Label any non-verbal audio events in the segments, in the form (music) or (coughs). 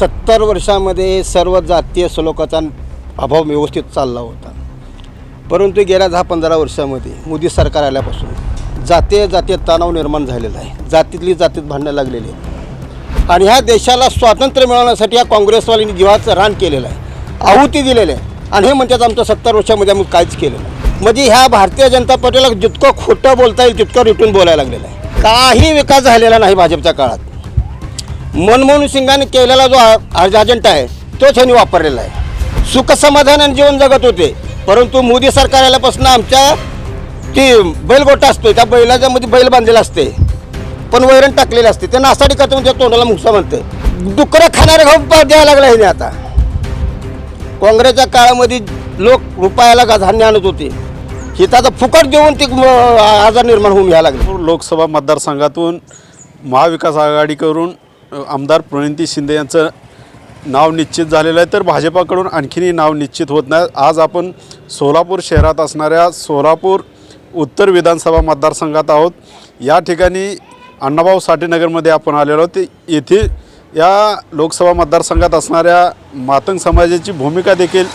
सत्तर वर्षामध्ये सर्व जातीय सलोखाचा अभाव व्यवस्थित चालला होता. परंतु गेल्या दहा पंधरा वर्षामध्ये मोदी सरकार आल्यापासून जातीय जातीय तणाव निर्माण झालेला आहे. जातीतली जातीत भांडणं लागलेली आहेत. आणि ह्या देशाला स्वातंत्र्य मिळवण्यासाठी या काँग्रेसवाल्यांनी जीवाचं रान केलेलं आहे. आहुती दिलेली आहे. आणि हे म्हणतात आमचं सत्तर वर्षामध्ये आम्ही काहीच केलं नाही. म्हणजे ह्या भारतीय जनता पार्टीला जितकं खोटं बोलता येईल तितकं रिटून बोलायला लागलेलं आहे. काही विकास झालेला नाही भाजपच्या काळात. मनमोहन सिंगाने केलेला जो आ- अजेंडा आहे तोच ह्यांनी वापरलेला आहे. सुख समाधानाने जीवन जगत होते परंतु मोदी सरकार आल्यापासून आमच्या ती बैलगोटा असतो त्या बैलाच्या मध्ये बैल बांधलेला असते पण वैरण टाकलेले असते ते नासाडी करतो म्हणजे तोंडाला मुसा म्हणते डुकरं खाणारे घाऊ द्यायला लागला ह्याने आता. काँग्रेसच्या काळामध्ये लोक रुपयाला धान्य आणत होते. हे आता फुकट देऊन ते आजार निर्माण होऊन घ्यायला लागले. लोकसभा मतदारसंघातून महाविकास आघाडी करून आमदार प्रणिती शिंदे यांचं नाव निश्चित झालेलं आहे. तर भाजपाकडून आणखीनही नाव निश्चित होत नाही. आज आपण सोलापूर शहरात असणाऱ्या सोलापूर उत्तर विधानसभा मतदारसंघात आहोत. या ठिकाणी अण्णाभाऊ साठेनगरमध्ये आपण आलेलो आहोत. येथे या लोकसभा मतदारसंघात असणाऱ्या मातंग समाजाची भूमिका देखील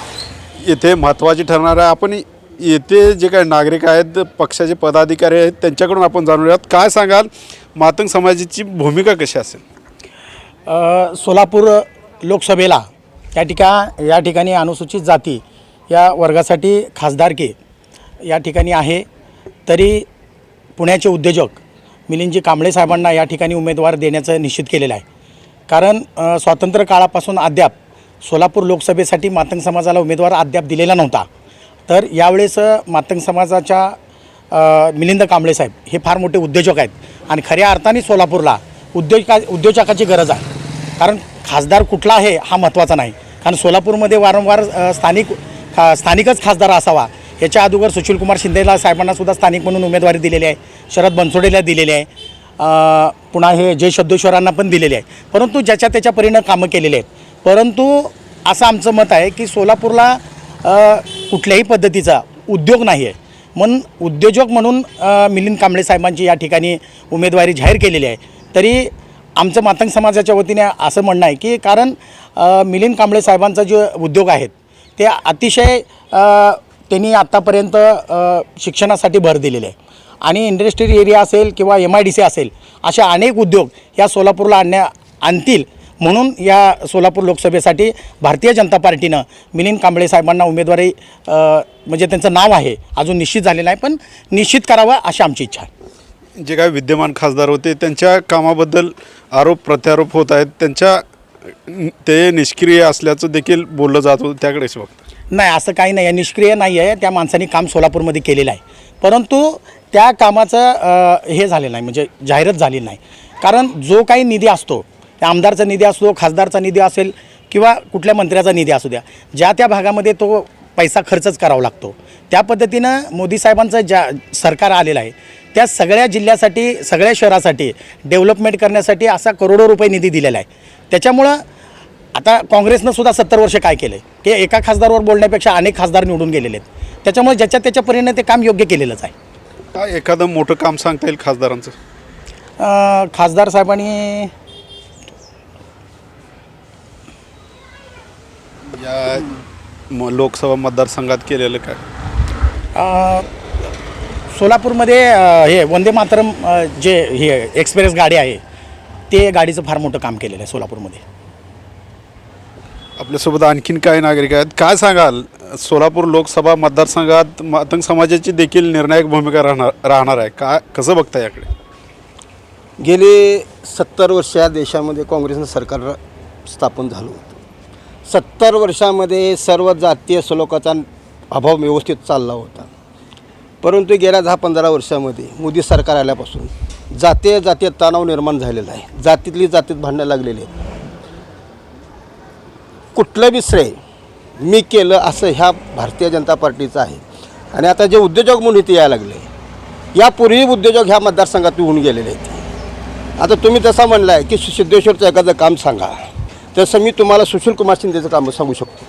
येथे महत्त्वाची ठरणार आहे. आपण येथे जे काही नागरिक आहेत पक्षाचे पदाधिकारी आहेत त्यांच्याकडून आपण जाणून घ्यात काय सांगाल? मातंग समाजाची भूमिका कशी असेल? सोलापूर लोकसभेला या ठिका या ठिकाणी अनुसूचित जाती या वर्गासाठी खासदारकी या ठिकाणी आहे. तरी पुण्याचे उद्योजक मिलिंदजी कांबळे साहेबांना या ठिकाणी उमेदवार देण्याचं निश्चित केलेलं आहे. कारण स्वातंत्र्य काळापासून अद्याप सोलापूर लोकसभेसाठी मातंग समाजाला उमेदवार अद्याप दिलेला नव्हता. तर यावेळेस मातंग समाजाच्या मिलिंद कांबळे साहेब हे फार मोठे उद्योजक आहेत. आणि खऱ्या अर्थाने सोलापूरला उद्योजका उद्योजकाची गरज आहे. कारण खासदार कुठला आहे हा महत्त्वाचा नाही. कारण सोलापूरमध्ये वारंवार स्थानिक खा स्थानिकच खासदार असावा. याच्या अगोदर सुशीलकुमार शिंदेला साहेबांना सुद्धा स्थानिक म्हणून उमेदवारी दिलेली आहे. शरद बनसोडेला दिलेली आहे. पुन्हा हे जय शब्देश्वरांना पण दिलेले आहे. परंतु ज्याच्या त्याच्या परीनं कामं केलेली आहेत. परंतु असं आमचं मत आहे की सोलापूरला कुठल्याही पद्धतीचा उद्योग नाही आहे. म्हणून उद्योजक म्हणून मिलिंद कांबळे साहेबांची या ठिकाणी उमेदवारी जाहीर केलेली आहे. तरी आमचं मातंग समाजाच्या वतीने असं म्हणणं आहे की कारण मिलिंद कांबळे साहेबांचा जे उद्योग आहेत ते अतिशय त्यांनी आत्तापर्यंत शिक्षणासाठी भर दिलेले आहे. आणि इंडस्ट्रियल एरिया असेल किंवा एम आय डी सी असेल अशा अनेक उद्योग या सोलापूरला आणण्या आणतील. म्हणून या सोलापूर लोकसभेसाठी भारतीय जनता पार्टीनं मिलिंद कांबळे साहेबांना उमेदवारी म्हणजे त्यांचं नाव आहे अजून निश्चित झालेलं आहे पण निश्चित करावं अशी आमची इच्छा आहे. जे काही विद्यमान खासदार होते त्यांच्या कामाबद्दल आरोप प्रत्यारोप होत आहेत. त्यांच्या ते निष्क्रिय असल्याचं देखील बोललं जात होतं. त्याकडेच बघतं नाही असं काही नाही आहे. निष्क्रिय नाही आहे. त्या माणसाने काम सोलापूरमध्ये केलेलं आहे. परंतु त्या कामाचं हे झालेलं नाही. म्हणजे जाहिरात झालेली नाही. कारण जो काही निधी असतो त्या आमदारचा निधी असतो खासदारचा निधी असेल किंवा कुठल्या मंत्र्याचा निधी असू द्या ज्या त्या भागामध्ये तो पैसा खर्चच करावा लागतो. त्या पद्धतीनं मोदी साहेबांचं ज्या सरकार आलेलं आहे त्या सगळ्या जिल्ह्यासाठी सगळ्या शहरासाठी डेव्हलपमेंट करण्यासाठी असा करोडो रुपये निधी दिलेला आहे. त्याच्यामुळं आता काँग्रेसनं सुद्धा सत्तर वर्ष काय केलं आहे की एका खासदारवर बोलण्यापेक्षा अनेक खासदार निवडून गेलेले आहेत. त्याच्यामुळे ज्याच्या त्याच्या परीने ते काम योग्य केलेलंच आहे. काय एखादं मोठं काम सांगता येईल खासदारांचं? अं, खासदार साहेबांनी या म- लोकसभा मतदारसंघात केलेलं काय? अं, सोलापूरमध्ये हे वंदे मातरम जे हे एक्सप्रेस गाडी आहे ते गाडीचं फार मोठं काम केलेलं आहे सोलापूरमध्ये. आपल्यासोबत आणखीन काही नागरिक आहेत. काय सांगाल? सोलापूर लोकसभा मतदारसंघात मातंग समाजाची देखील निर्णायक भूमिका राहणार राहणार आहे. काय कसं बघता याकडे? गेले सत्तर वर्ष या देशामध्ये काँग्रेसनं सरकार स्थापन झालं होतं. सत्तर वर्षामध्ये सर्व जातीय सलोखाचा अभाव व्यवस्थित चालला होता. परंतु गेल्या दहा पंधरा वर्षामध्ये मोदी सरकार आल्यापासून जातीय जातीय तणाव निर्माण झालेला आहे. जातीतली जातीत भांडणं लागलेली आहेत. कुठलं बी श्रेय मी केलं असं ह्या भारतीय जनता पार्टीचं आहे. आणि आता जे उद्योजक म्हणून इथे यायला लागले यापूर्वी उद्योजक ह्या मतदारसंघात होऊन गेलेले आहेत. आता तुम्ही तसा म्हणला आहे की सु- सिद्धेश्वरचं एखादं काम सांगा. तसं मी तुम्हाला सुशील कुमार शिंदेचं कामं सांगू शकतो.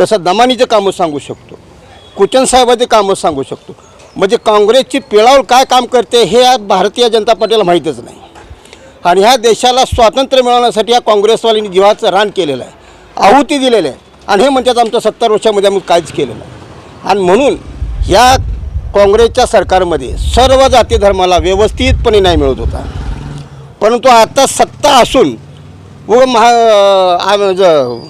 तसं दमानीचं कामं सांगू शकतो. कुचन साहेबाचे कामं सांगू शकतो. म्हणजे काँग्रेसची पिळावळ काय काम करते हे आज भारतीय जनता पार्टीला माहीतच नाही. आणि ह्या देशाला स्वातंत्र्य मिळवण्यासाठी या काँग्रेसवाल्यांनी जीवाचं रान केलेलं आहे. आहुती दिलेलं आहे. आणि हे म्हणतात आमच्या सत्तर वर्षामध्ये आम्ही काहीच केलं नाही. आणि म्हणून ह्या काँग्रेसच्या सरकारमध्ये सर्व जाती धर्माला व्यवस्थितपणे नाही मिळत होता. परंतु आता सत्ता असून व महा ज-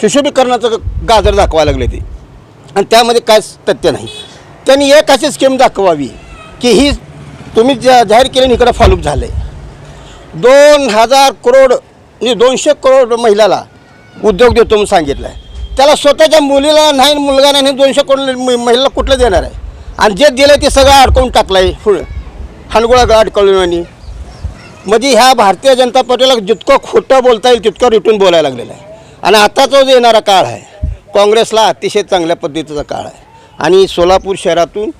सुशोभीकरणाचं गाजर दाखवायला लागले ते. आणि त्यामध्ये काहीच तथ्य नाही. त्यांनी एक अशी स्कीम दाखवावी की ही तुम्ही जा जाहीर केली इकडं फॉलोअप झालं आहे दोन हजार करोड म्हणजे दोनशे करोड महिलाला उद्योग देतो म्हणून सांगितलं आहे त्याला स्वतःच्या मुलीला नाही मुलगा नाही दोनशे करोड महिलाला कुठलं देणार आहे? आणि जे दिलं ते सगळं अडकवून टाकलं आहे फुळ हानगोळा अडकवलं आणि म्हणजे ह्या भारतीय जनता पार्टीला जितकं खोटं बोलता येईल तितकं रिटून बोलायला लागलेलं आहे. आणि आताचा जो येणारा काळ आहे काँग्रेसला अतिशय चांगल्या पद्धतीचा काळ आहे. आणि सोलापूर शहरातून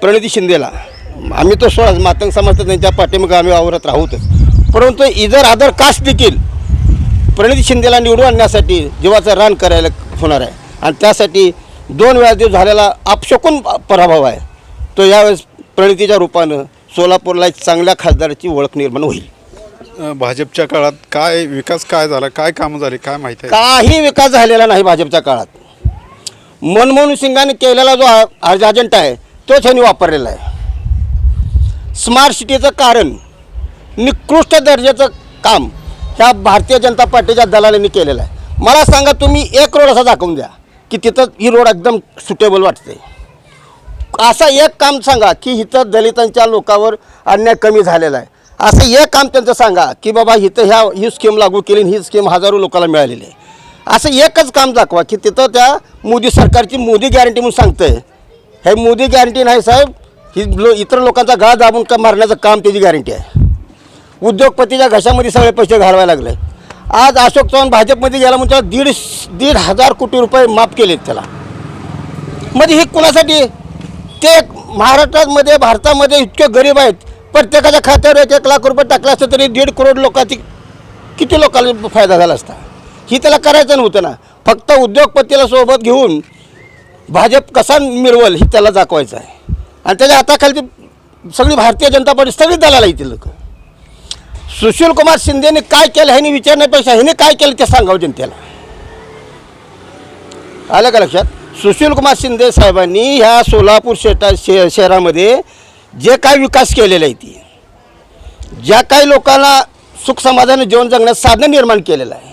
प्रणिती शिंदेला आम्ही तो सोळा मातंग समाज तर त्यांच्या पाठीमागं आम्ही वावरत राहूतच. परंतु इतर आदर कास्ट देखील प्रणिती शिंदेला निवडून आणण्यासाठी जीवाचं रान करायला होणार आहे. आणि त्यासाठी दोन वेळा जो झालेला अपशकून पराभव आहे तो यावेळेस प्रणितीच्या रूपानं सोलापूरला एक चांगल्या खासदाराची ओळख निर्माण होईल. भाजपच्या काळात काय विकास काय झाला? काय कामं झाली? काय माहिती आहे? काही विकास झालेला नाही भाजपच्या काळात. मनमोहन सिंगाने केलेला जो आ- अजेंडा आहे तोच ह्यांनी वापरलेला आहे. स्मार्ट सिटीचं कारण निकृष्ट दर्जाचं काम ह्या भारतीय जनता पार्टीच्या दलालांनी केलेलं आहे. मला सांगा तुम्ही एक रोड असा दाखवून द्या की तिथं ही रोड एकदम सुटेबल वाटते. असं एक काम सांगा की इथं दलितांच्या लोकांवर अन्याय कमी झालेला आहे. असं एक काम त्यांचं सांगा की बाबा इथं ह्या ही स्कीम लागू केली आणि ही स्कीम हजारो लोकांना मिळालेली आहे. असं एकच काम दाखवा की तिथं त्या मोदी सरकारची मोदी गॅरंटी म्हणून सांगतंय. हे मोदी गॅरंटी नाही साहेब ही लो इतर लोकांचा गळा दाबून का मारण्याचं काम त्याची गॅरंटी आहे. उद्योगपतीच्या घशामध्ये सगळे पैसे घालवायला लागले. आज अशोक चव्हाण भाजपमध्ये गेला म्हणजे दीड दीड हजार कोटी रुपये माफ केलेत त्याला. म्हणजे हे कुणासाठी? ते महाराष्ट्रामध्ये भारतामध्ये इतके गरीब आहेत प्रत्येकाच्या खात्यावर एक एक लाख रुपये टाकला असतं तरी दीड करोड लोकांची किती लोकांना फायदा झाला असता? ही त्याला करायचं नव्हतं ना. फक्त उद्योगपतीला सोबत घेऊन भाजप कसा मिळवल हे त्याला दाखवायचं आहे. आणि त्याच्या हाताखाली सगळी भारतीय जनता पार्टी सगळी दलाला येतील लोक. सुशील कुमार शिंदेने काय केलं ह्याने विचारण्यापेक्षा ह्याने काय केलं ते सांगावं जनतेला. आलं का लक्षात? सुशील कुमार शिंदे साहेबांनी ह्या सोलापूर शेटा शे शहरामध्ये जे काय विकास केलेला आहे ती. ज्या काही लोकांना सुख समाधान जीवन जगण्यात साधन निर्माण केलेलं आहे.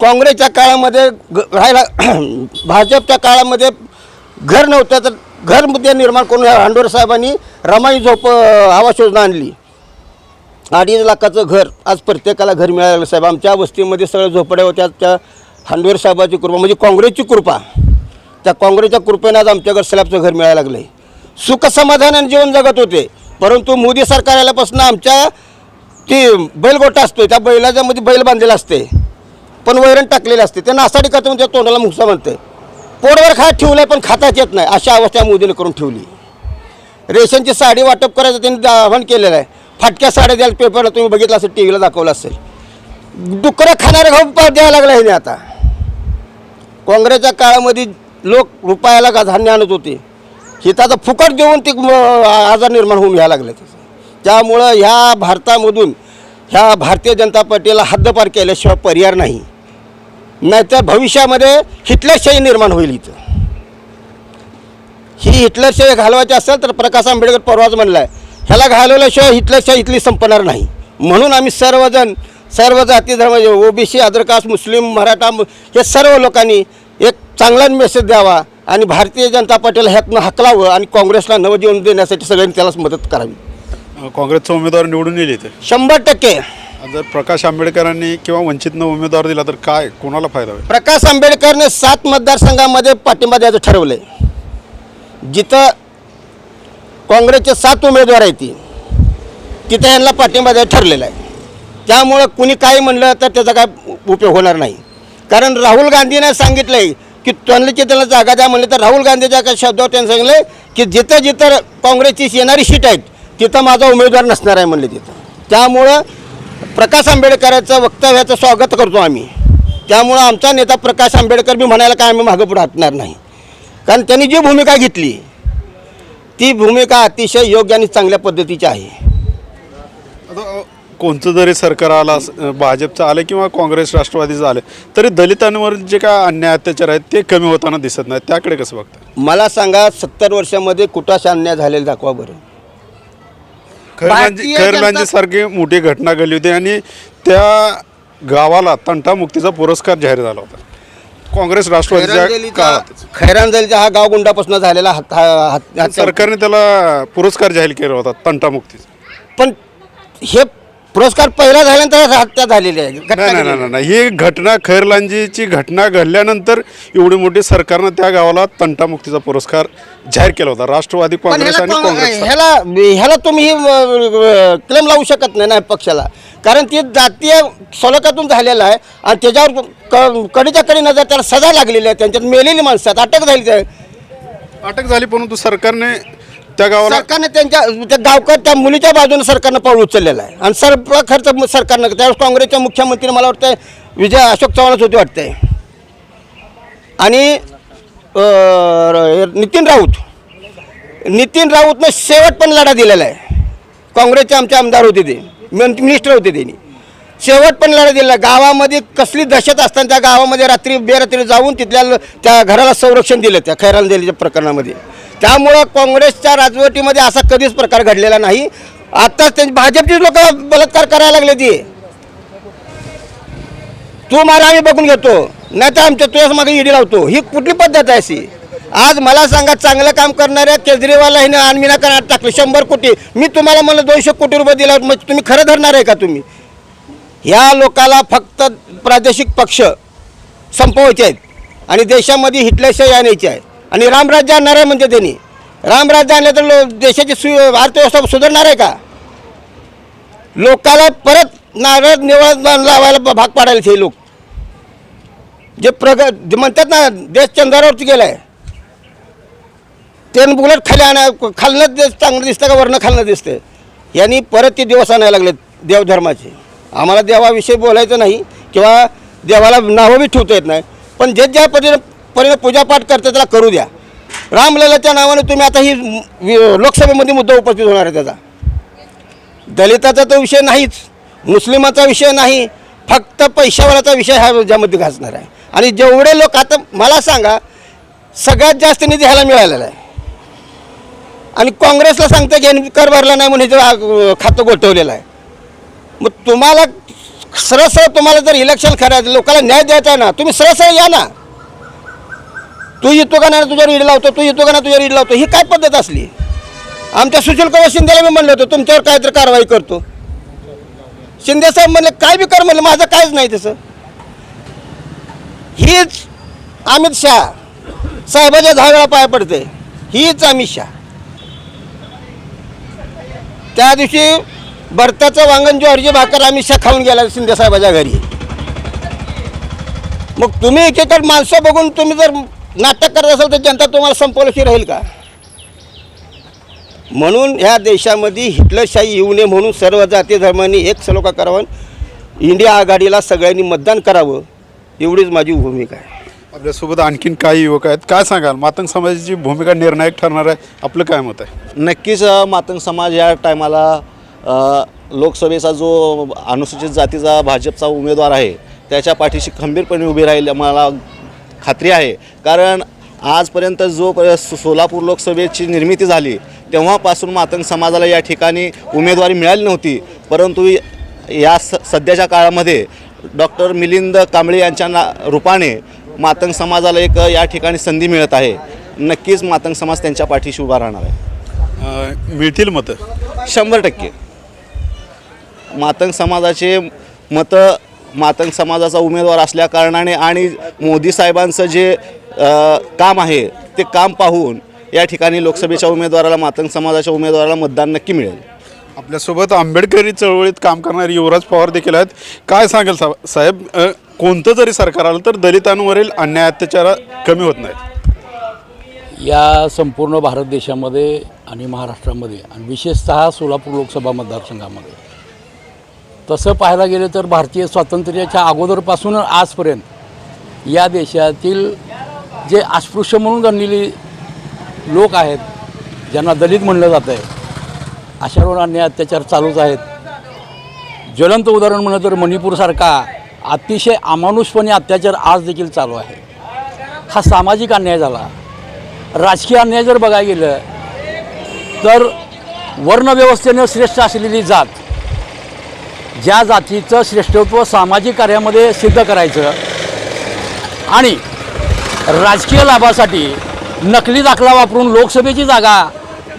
काँग्रेसच्या काळामध्ये ग- राहायला (clears throat) भाजपच्या काळामध्ये घर नव्हतं तर घरमध्ये निर्माण करून हांडोर साहेबांनी रमाई झोप आवास योजना आणली. अडीच लाखाचं घर आज प्रत्येकाला घर मिळालं लागलं साहेब आमच्या वस्तीमध्ये सगळ्या झोपड्या होत्या त्या हांडवेर साहेबाची कृपा म्हणजे काँग्रेसची कृपा. त्या काँग्रेसच्या कृपेनं आज आमच्याकडे स्लॅबचं घर मिळायला लागलं आहे सुखसमाधानाने जीवन जगत होते. परंतु मोदी सरकार आल्यापासून आमच्या ती बैलगोटा असतो त्या बैलाच्यामध्ये बैल बांधलेला असते. पण वैरण टाकलेले असते. ते नासाडी खातं म्हणजे तोंडाला मुसा म्हणते. पोटवर खात ठेवलं पण खाताच येत नाही अशा अवस्था मोदीने करून ठेवली. रेशनची साडी वाटप करायचं त्यांनी आव्हान केलेलं आहे. फाटक्या साड्या द्यायला पेपरला तुम्ही बघितलं असेल टी व्हीला दाखवलं असेल. डुकरं खाणारे घाऊ पाव द्यायला लागला ह्याने आता. काँग्रेसच्या काळामध्ये लोक रुपयाला का धान्य आणत होते. हिताचं फुकट देऊन ते आजार निर्माण होऊन घ्यायला लागले. त्यामुळं ह्या भारतामधून ह्या भारतीय जनता पार्टीला हद्दपार केल्याशिवाय पर्याय नाही. नाहीतर भविष्यामध्ये हिटलरशाही निर्माण होईल इथं. ही हिटलरशाही घालवायची असेल तर प्रकाश आंबेडकर परवाच म्हणला आहे ह्याला घालवल्याशिवाय हिटलरशाही इथली संपणार नाही. म्हणून आम्ही सर्वजण सर्व जाती धर्म ओबीसी अदरकास्ट मुस्लिम मराठा हे सर्व लोकांनी एक चांगला मेसेज द्यावा. आणि भारतीय जनता पार्टीला ह्यातनं हकलावं आणि काँग्रेसला नवजीवन देण्यासाठी सगळ्यांनी त्यालाच मदत करावी. काँग्रेसचा उमेदवार निवडून येईल इथे? शंभर टक्के. जर प्रकाश आंबेडकरांनी किंवा वंचितनं उमेदवार दिला तर काय कोणाला फायदा होईल? प्रकाश आंबेडकरने सात मतदारसंघामध्ये पाठिंबा द्यायचं ठरवलं आहे जिथं काँग्रेसचे सात उमेदवार आहेत ती तिथं यांना पाठिंबा द्यायचं ठरलेलं आहे. त्यामुळं कुणी काही म्हणलं तर त्याचा काय उपयोग होणार नाही. कारण राहुल गांधीने सांगितलं आहे की त्यांना त्यांना जागा द्या म्हणले तर राहुल गांधीच्या एका शब्दावर त्यांनी सांगितलं की जिथं जिथं काँग्रेसची येणारी सीट आहेत तिथं माझा उमेदवार नसणार आहे म्हणले तिथं. त्यामुळं प्रकाश आंबेडकरांचं वक्तव्याचं स्वागत करतो आम्ही. त्यामुळं आमचा नेता प्रकाश आंबेडकर बी म्हणायला काय आम्ही मागं पुढे हटणार नाही. कारण त्यांनी जी भूमिका घेतली ती भूमिका अतिशय योग्य आणि चांगल्या पद्धतीची आहे. कोणतं जरी सरकार आलं अस- भाजपचं आलं किंवा काँग्रेस राष्ट्रवादीचं आलं तरी दलितांवर जे काय अन्याय अत्याचार आहेत ते कमी होताना दिसत नाही त्याकडे कसं बघता मला सांगा सत्तर वर्षामध्ये कुठाशी अन्याय झालेला दाखवा बरं. खैरलांजी जनता- खैरलांजी सारखी मोठी घटना घडली होती आणि त्या गावाला तंटामुक्तीचा पुरस्कार जाहीर झाला होता. काँग्रेस राष्ट्रवादीच्या खैरांजलीचा हा गाव गुंडापासून झालेला सरकारने त्याला पुरस्कार जाहीर केला होता तंटामुक्तीचा. पण हे पुरस्कार पहिला झाल्यानंतर हत्या झालेली आहे. घटना नाही नाही घडलेली नाही नाही ही घटना खैरलांजीची घटना घडल्यानंतर एवढी मोठी सरकारनं त्या गावाला तंटामुक्तीचा पुरस्कार जाहीर केला होता. राष्ट्रवादी पण काँग्रेस ह्याला आणि कोण- काँग्रेस. ह्याला ह्याला तुम्ही क्लेम लावू शकत नाही ना पक्षाला. कारण ती जातीय सलोख्यातून झालेला आहे आणि त्याच्यावर क- कडीच्या कडे नजर त्याला सजा लागलेली आहे त्यांच्यात मेलेली माणसं आहेत अटक झाली त्या अटक झाली परंतु सरकारने त्या गावाला सरकारने त्यांच्या त्या गावकर त्या मुलीच्या बाजूने सरकारनं पाऊल उचललेलं आहे. आणि सर्व खर्च सरकारनं त्यावेळेस काँग्रेसच्या मुख्यमंत्री मला वाटतं विजय अशोक चव्हाणच होते वाटतंय. आणि नितीन राऊत. नितीन राऊतनं शेवट पण लढा दिलेला आहे. काँग्रेसचे आमचे आमदार होते ते. मिन- मिनिस्टर होते त्यांनी. शेवट पण लढा दिला गावामध्ये कसली दहशत असताना त्या गावामध्ये रात्री बेरात्री जाऊन तिथल्या त्या घराला संरक्षण दिलं त्या खैराला दिलेल्या प्रकरणामध्ये. त्यामुळं काँग्रेसच्या राजवटीमध्ये असा कधीच प्रकार घडलेला नाही. आत्ताच त्यांची भाजपचीच लोक बलात्कार करायला लागले ती. तू मारा आम्ही बघून घेतो. नाही तर आमच्या तुझ्याच मागे ईडी लावतो. ही कुठली पद्धत आहे अशी? आज मला सांगा चांगलं काम करणाऱ्या केजरीवाल हिने आणि मीना टाकले. शंभर कोटी. मी तुम्हाला म्हणलं दोनशे कोटी रुपये दिला मग म्हणजे तुम्ही खरं धरणार आहे का तुम्ही? ह्या लोकाला फक्त प्रादेशिक पक्ष संपवायचे आहेत. आणि देशामध्ये हिटलरशाही आणायची आहे आणि रामराज्य आणणार आहे म्हणते त्यांनी. रामराज्य आणलं तर लो देशाची सु अर्थव्यवस्था सुधारणार आहे का? लोकाला परत नारळ निवळ लावायला भाग पाडायला हे लोक. जे प्रग जे म्हणतात ना देश चंद्रावरती गेलाय. ते उलट खाली आणा खालनं देश चांगलं दिसतं का वरनं खालनं दिसतं यांनी परत ते दिवस आणायला लागले देवधर्माचे. आम्हाला देवाविषयी बोलायचं नाही किंवा देवाला नावं बी ठेवता येत नाही. पण जे ज्या पद्धतीने परीने पूजापाठ करते त्याला करू द्या. रामललाच्या नावाने तुम्ही आता ही लोकसभेमध्ये मुद्दा उपस्थित होणार आहे त्याचा. दलिताचा तो विषय नाहीच मुस्लिमाचा विषय नाही फक्त पैशावाल्याचा विषय हा ज्यामध्ये घासणार आहे. आणि जेवढे लोक आता मला सांगा सगळ्यात जास्त निधी ह्याला मिळालेला आहे. आणि काँग्रेसला सांगतं की यांनी कर भरला नाही म्हणून हे खातं गोठवलेलं आहे. मग तुम्हाला सरळ सरळ तुम्हाला जर इलेक्शन करायचं लोकांना न्याय द्यायचा आहे ना तुम्ही सरळ सरळ या ना. तू येतो का नाही तुझ्यावर ईड लावतो? तू येतो का नाही तुझ्यावर ईड लावतो? ही काय पद्धत असली? आमच्या सुशील कुमार शिंदेला मी म्हणलं होतं तुमच्यावर काहीतरी कारवाई करतो. शिंदे साहेब म्हणले काय बी कर म्हणलं माझं काहीच नाही तसं. हीच अमित शहा साहेबाच्या दहा वेळा पाया पडते. हीच अमित शहा. त्या दिवशी भरताचं वांगण ज्वारीची भाकर अमित शहा खाऊन गेला शिंदे साहेबाच्या घरी. मग तुम्ही एकेकडे माणसं बघून तुम्ही जर नाटक करत असाल तर जनता तुम्हाला संपवल्याशी राहील का? म्हणून ह्या देशामध्ये हिटलरशाही येऊ नये म्हणून सर्व जाती धर्मांनी एक सलोखा करावा. इंडिया आघाडीला सगळ्यांनी मतदान करावं एवढीच माझी भूमिका आहे. आपल्यासोबत आणखीन काही युवक आहेत. काय सांगाल? मातंग समाजाची भूमिका निर्णायक ठरणार आहे. आपलं काय मत आहे? नक्कीच मातंग समाज या टायमाला लोकसभेचा जो अनुसूचित जातीचा भाजपचा उमेदवार आहे त्याच्या पाठीशी खंबीरपणे उभी राहील मला खात्री आहे. कारण आजपर्यंत जो सोलापूर लोकसभेची निर्मिती झाली तेव्हापासून मातंग समाजाला या ठिकाणी उमेदवारी मिळाली नव्हती. परंतु या स सध्याच्या काळामध्ये डॉक्टर मिलिंद कांबळे यांच्या ना रूपाने मातंग समाजाला एक या ठिकाणी संधी मिळत आहे. नक्कीच मातंग समाज त्यांच्या पाठीशी उभा राहणार आहे. मिळतील मतं? शंभर टक्के. मातंग समाजाचे मतं मातंग समाजाचा उमेदवार असल्या कारणाने आणि मोदी साहेबांचं जे काम आहे ते काम पाहून या ठिकाणी लोकसभेच्या उमेदवाराला मातंग समाजाच्या उमेदवाराला मतदान नक्की मिळेल. आपल्यासोबत आंबेडकरी चळवळीत काम करणारे युवराज पवार देखील आहेत. काय सांगाल सा साहेब? कोणतं जरी सरकार आलं तर दलितांवरील अन्याय अत्याचार कमी होत नाहीत. या संपूर्ण भारत देशामध्ये आणि महाराष्ट्रामध्ये आणि विशेषतः सोलापूर लोकसभा मतदारसंघामध्ये तसं पाहायला गेलं तर भारतीय स्वातंत्र्याच्या अगोदरपासून आजपर्यंत या देशातील जे अस्पृश्य म्हणून गणलेली लोक आहेत ज्यांना दलित म्हणलं जातं आहे अशावर अन्याय अत्याचार चालूच आहेत. ज्वलंत उदाहरण म्हणलं तर मणिपूरसारखा अतिशय अमानुषपणे अत्याचार आज देखील चालू आहे. हा सामाजिक अन्याय झाला. राजकीय अन्याय जर बघायला गेलं तर वर्णव्यवस्थेनं श्रेष्ठ असलेली जात ज्या जातीचं श्रेष्ठत्व सामाजिक कार्यामध्ये सिद्ध करायचं आणि राजकीय लाभासाठी नकली दाखला वापरून लोकसभेची जागा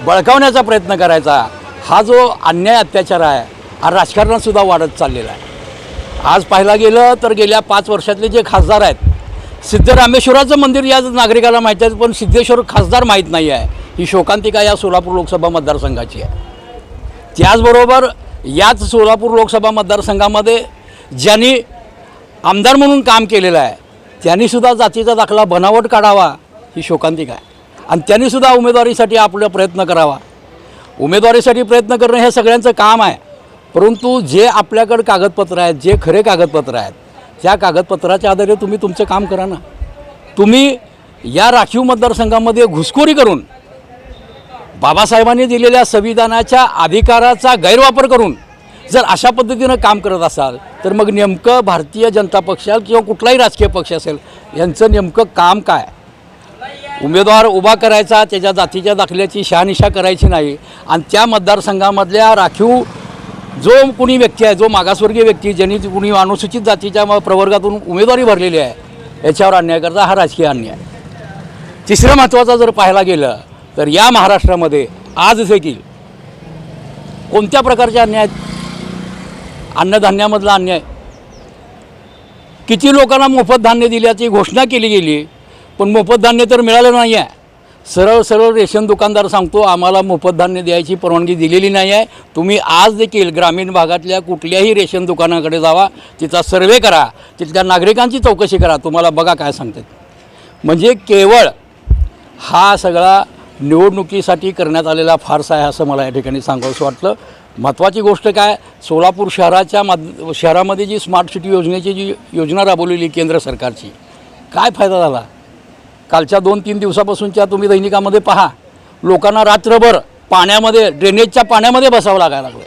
बळकावण्याचा प्रयत्न करायचा हा जो अन्याय अत्याचार आहे हा राजकारणातसुद्धा वाढत चाललेला आहे. आज पाहायला गेलं तर गेल्या पाच वर्षातले जे खासदार आहेत सिद्धरामेश्वराचं मंदिर या नागरिकाला माहीत आहे पण सिद्धेश्वर खासदार माहीत नाही आहे. ही शोकांतिका या सोलापूर लोकसभा मतदारसंघाची आहे. त्याचबरोबर याच सोलापूर लोकसभा मतदारसंघामध्ये ज्यांनी आमदार म्हणून काम केलेलं आहे त्यांनीसुद्धा जातीचा दाखला बनावट काढावा ही शोकांतिक आहे. आणि त्यांनीसुद्धा उमेदवारीसाठी आपला प्रयत्न करावा. उमेदवारीसाठी प्रयत्न करणं हे सगळ्यांचं काम आहे. परंतु जे आपल्याकडं कागदपत्र आहेत जे खरे कागदपत्र आहेत त्या कागदपत्राच्या आधारे तुम्ही तुमचं काम करा ना. तुम्ही या राखीव मतदारसंघामध्ये घुसखोरी करून बाबासाहेबांनी दिलेल्या संविधानाच्या अधिकाराचा गैरवापर करून जर अशा पद्धतीनं काम करत असाल तर मग नेमकं भारतीय जनता पक्ष किंवा कुठलाही राजकीय पक्ष असेल यांचं नेमकं काम काय उमेदवार उभा करायचा त्याच्या जातीच्या दाखल्याची शहानिशा करायची नाही आणि त्या मतदारसंघामधल्या राखीव जो कुणी व्यक्ती आहे जो मागासवर्गीय व्यक्ती ज्यांनी कुणी अनुसूचित जातीच्या म- प्रवर्गातून उमेदवारी भरलेली आहे याच्यावर अन्याय करता हा राजकीय अन्याय आहे. तिसरं महत्त्वाचं जर पाहायला गेलं तर या महाराष्ट्रामध्ये आज देखील कोणत्या प्रकारचे अन्याय आहेत अन्नधान्यामधला अन्याय? किती लोकांना मोफत धान्य दिल्याची घोषणा केली गेली पण मोफत धान्य तर मिळालं नाही आहे सरळ सरळ रेशन दुकानदार सांगतो आम्हाला मोफत धान्य द्यायची परवानगी दिलेली नाही आहे तुम्ही आज देखील ग्रामीण भागातल्या कुठल्याही रेशन दुकानाकडे जावा तिचा सर्वे करा तिथल्या नागरिकांची चौकशी करा. तुम्हाला बघा काय सांगतात. म्हणजे केवळ हा सगळा निवडणुकीसाठी करण्यात आलेला फारसा आहे असं मला या ठिकाणी सांगावंसं वाटलं. महत्त्वाची गोष्ट काय? सोलापूर शहराच्या माध शहरामध्ये जी स्मार्ट सिटी योजनेची जी योजना राबवलेली केंद्र सरकारची काय फायदा झाला? कालच्या दोन तीन दिवसापासूनच्या तुम्ही दैनिकामध्ये पहा लोकांना रात्रभर पाण्यामध्ये ड्रेनेजच्या पाण्यामध्ये बसावं लागायला लागलं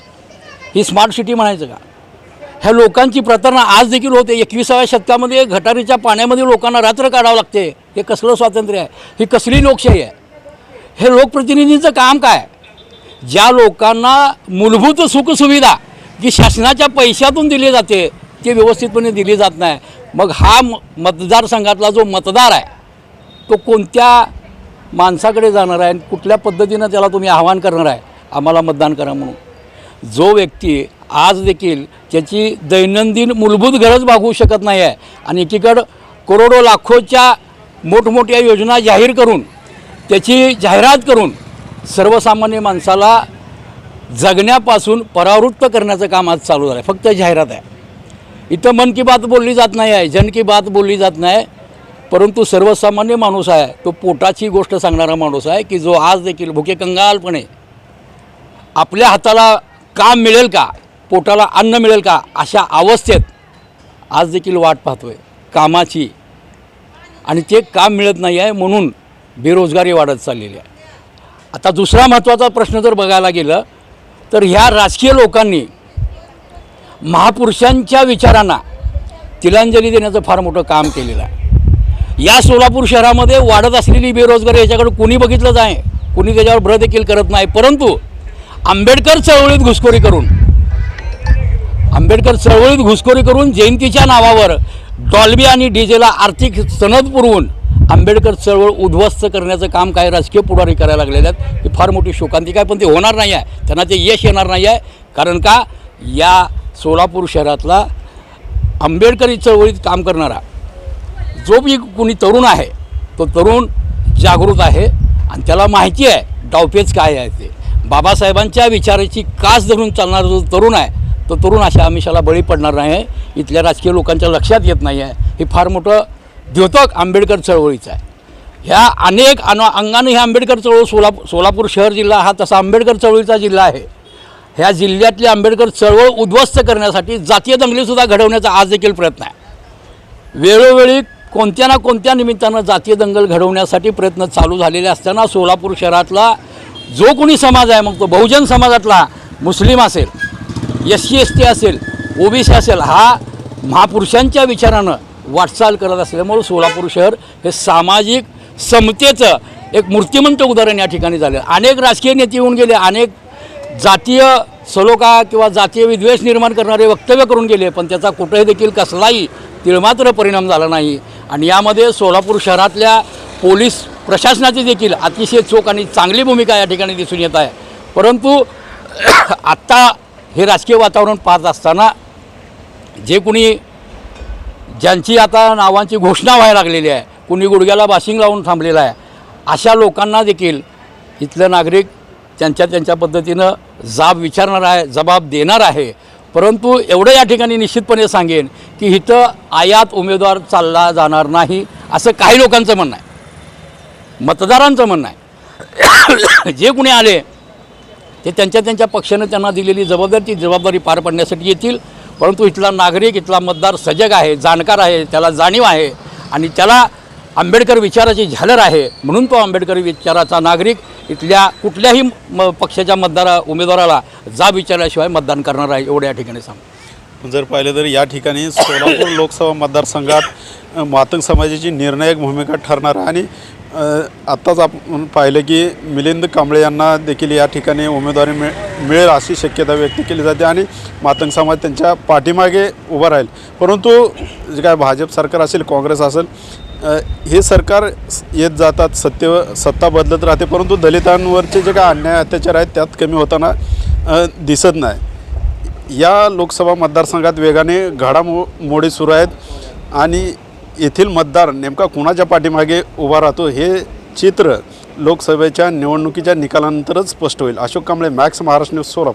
ही स्मार्ट सिटी म्हणायचं का? ह्या लोकांची प्रतारणा आज देखील होते. एकविसाव्या शतकामध्ये गटारीच्या पाण्यामध्ये लोकांना रात्र काढावं लागते. हे कसलं स्वातंत्र्य आहे? ही कसली लोकशाही आहे? हे लोकप्रतिनिधींचं काम काय? ज्या लोकांना मूलभूत सुखसुविधा जी शासनाच्या पैशातून दिली जाते ते व्यवस्थितपणे दिली जात नाही. मग हा म मतदारसंघातला जो मतदार आहे तो कोणत्या माणसाकडे जाणार आहे आणि कुठल्या पद्धतीनं त्याला तुम्ही आवाहन करणार आहे? आम्हाला मतदान करा म्हणून. जो व्यक्ती आज देखील त्याची दैनंदिन मूलभूत गरज भागवू शकत नाही आहे आणि एकीकडं करोडो लाखोच्या मोठमोठ्या योजना जाहीर करून त्याची जाहिरात करून सर्वसामान्य माणसाला जगण्यापासून परावृत्त करण्याचं काम आज चालू झालं आहे फक्त जाहिरात आहे. इथं मन की बात बोलली जात नाही आहे जन की बात बोलली जात नाही परंतु सर्वसामान्य माणूस आहे. तो पोटाची गोष्ट सांगणारा माणूस आहे की जो आज देखील भुके कंगालपणे आपल्या हाताला काम मिळेल का पोटाला अन्न मिळेल का अशा अवस्थेत आज देखील वाट पाहतोय. कामाची. आणि ते काम मिळत नाही आहे म्हणून बेरोजगारी वाढत चाललेली आहे. आता दुसरा महत्त्वाचा प्रश्न जर बघायला गेलं तर ह्या राजकीय लोकांनी महापुरुषांच्या विचारांना तिलांजली देण्याचं फार मोठं काम केलेलं आहे. या सोलापूर शहरामध्ये वाढत असलेली बेरोजगारी याच्याकडे कोणी बघितलंच आहे? कोणी त्याच्यावर भ्र देखील करत नाही. परंतु आंबेडकर चळवळीत घुसखोरी करून आंबेडकर चळवळीत घुसखोरी करून जयंतीच्या नावावर डॉल्बी आणि डीजेला आर्थिक सनद पुरवून आंबेडकर चळवळ उद्ध्वस्त करण्याचं काम काय राजकीय पुढारी करायला लागलेले आहेत. ही फार मोठी शोकांतिका आहे पण ते होणार नाही आहे. त्यांना ते यश येणार नाही आहे. कारण का? या सोलापूर शहरातला आंबेडकरी चळवळीत काम करणारा जो बी कोणी तरुण आहे तो तरुण जागृत आहे आणि त्याला माहिती आहे डावपेच काय आहे ते. बाबासाहेबांच्या विचाराची कास धरून चालणारा जो तरुण आहे तो तरुण अशा आमिषाला बळी पडणार नाही आहे. इथल्या राजकीय लोकांच्या लक्षात येत नाही आहे. हे फार मोठं द्योतक आंबेडकर चळवळीचा आहे. ह्या अनेक अन अंगाने ह्या आंबेडकर चळवळ सोलापूर सोलापूर शहर जिल्हा हा तसा आंबेडकर चळवळीचा जिल्हा आहे. ह्या जिल्ह्यातली आंबेडकर चळवळ उद्ध्वस्त करण्यासाठी जातीय दंगलीसुद्धा घडवण्याचा आज देखील प्रयत्न आहे. वेळोवेळी कोणत्या ना कोणत्या निमित्तानं जातीय दंगल घडवण्यासाठी प्रयत्न चालू झालेले असताना सोलापूर शहरातला जो कोणी समाज आहे मग तो बहुजन समाजातला मुस्लिम असेल एस सी एस टी असेल ओबीसी असेल हा महापुरुषांच्या विचारानं वाटचाल करत असल्यामुळं सोलापूर शहर हे सामाजिक समतेचं एक मूर्तिमंत उदाहरण या ठिकाणी झालं. अनेक राजकीय नेते येऊन गेले अनेक जातीय सलोखा किंवा जातीय विद्वेष निर्माण करणारे वक्तव्य करून गेले पण त्याचा कुठेही देखील कसलाही तिळमात्र परिणाम झाला नाही. आणि यामध्ये सोलापूर शहरातल्या पोलीस प्रशासनाची देखील अतिशय चोख आणि चांगली भूमिका या ठिकाणी दिसून येत आहे. परंतु (coughs) आत्ता हे राजकीय वातावरण पाहत असताना जे कुणी ज्यांची आता नावांची घोषणा व्हायला लागलेली आहे कुणी गुडघ्याला बाशिंग लावून थांबलेला आहे अशा लोकांना देखील इथले नागरिक त्यांच्या त्यांच्या पद्धतीनं जाब विचारणार आहे जबाब देणार आहे. परंतु एवढं या ठिकाणी निश्चितपणे सांगेन की इथं आयात उमेदवार चालला जाणार नाही असं काही लोकांचं म्हणणं आहे. मतदारांचं म्हणणं आहे. (coughs) जे कुणी आले ते त्यांच्या त्यांच्या पक्षानं त्यांना दिलेली जबाबदारी ती जबाबदारी पार पाडण्यासाठी येतील. परंतु इथला नागरिक इथला मतदार सजग आहे जाणकार आहे त्याला जाणीव आहे आणि त्याला आंबेडकर विचाराची झालर आहे. म्हणून तो आंबेडकर विचाराचा नागरिक इथल्या कुठल्याही म पक्षाच्या मतदारा उमेदवाराला जाब विचारल्याशिवाय मतदान करणार आहे एवढ्या ठिकाणी सांग जर पाहिलं तर या ठिकाणी सोलापूर लोकसभा मतदारसंघात मातंग समाजाची निर्णायक भूमिका ठरणार आहे आणि आत्ताच आपण पाहिलं की मिलिंद कांबळे यांना देखील या ठिकाणी उमेदवारी मिळ मिळेल अशी शक्यता व्यक्त केली जाते आणि मातंग समाज त्यांच्या पाठीमागे उभा राहील. परंतु जे काय भाजप सरकार असेल काँग्रेस असेल हे सरकार येत जातात सत्य सत्ता बदलत राहते परंतु दलितांवरचे जे काय अन्याय अत्याचार आहेत त्यात कमी होताना दिसत नाही. या लोकसभा मतदारसंघात वेगाने घडामो मोडी सुरू आहेत आणि येथील मतदार नेमका कुणाच्या पाठीमागे उभा राहतो हे चित्र लोकसभेच्या निवडणुकीच्या निकालानंतरच स्पष्ट होईल. Ashok Kamble Max Maharashtra news Solapur.